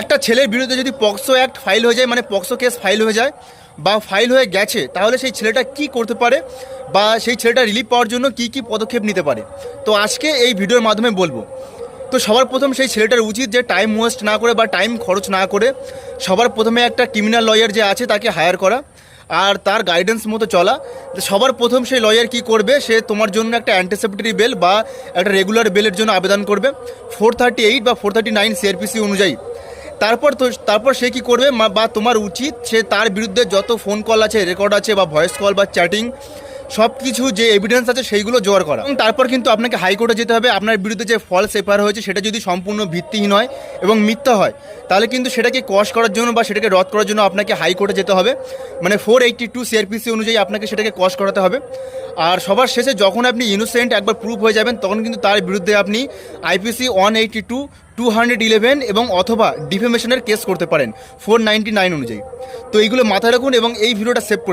একটা ছেলের বিরুদ্ধে যদি পক্সো অ্যাক্ট ফাইল হয়ে যায় মানে পক্সো কেস ফাইল হয়ে যায় বা ফাইল হয়ে গেছে, তাহলে সেই ছেলেটা কি করতে পারে বা সেই ছেলেটা রিলিফ পাওয়ার জন্য কি কি পদক্ষেপ নিতে পারে? তো আজকে এই ভিডিওর মাধ্যমে বলব। তো সবার প্রথম সেই ছেলেটার উচিত যে টাইম ওয়েস্ট না করে বা টাইম খরচ না করে সবার প্রথমে একটা ক্রিমিনাল লয়ার যে আছে তাকে হায়ার করা আর তার গাইডেন্স মতো চলা। সবার প্রথম সেই লয়ার কি করবে? সে তোমার জন্য একটা অ্যান্টিসেপ্টরি বেল বা একটা রেগুলার বেলের জন্য আবেদন করবে। ফোর থার্টি এইট বা ফোর থার্টি নাইন সিআরপিসি অনুযায়ী। তারপর তো, তারপর সে কি করবে? বা তোমার উচিত সে তার বিরুদ্ধে যত ফোন কল আছে রেকর্ড আছে, বা ভয়েস কল বা চ্যাটিং সব কিছু যে এভিডেন্স আছে সেইগুলো জোগাড় করা। এবং তারপর কিন্তু আপনাকে হাইকোর্টে যেতে হবে, আপনার বিরুদ্ধে যে ফলস এফআইআর হয়েছে সেটা যদি সম্পূর্ণ ভিত্তিহীন হয় এবং মিথ্যা হয়, তাহলে কিন্তু সেটাকে কশ করার জন্য বা সেটাকে রদ করার জন্য আপনাকে হাইকোর্টে যেতে হবে। মানে ফোর এইটটি টু সিআরপিসি অনুযায়ী আপনাকে সেটাকে কশ করাতে হবে। আর সবার শেষে যখন আপনি ইনোসেন্ট একবার প্রুফ হয়ে যাবেন, তখন কিন্তু তার বিরুদ্ধে আপনি IPC one eighty two two hundred eleven এবং অথবা ডিফেমেশনের কেস করতে পারেন ফোর নাইনটি নাইন অনুযায়ী। তো এইগুলো মাথায় রাখুন এবং এই ভিডিওটা সেভ করে।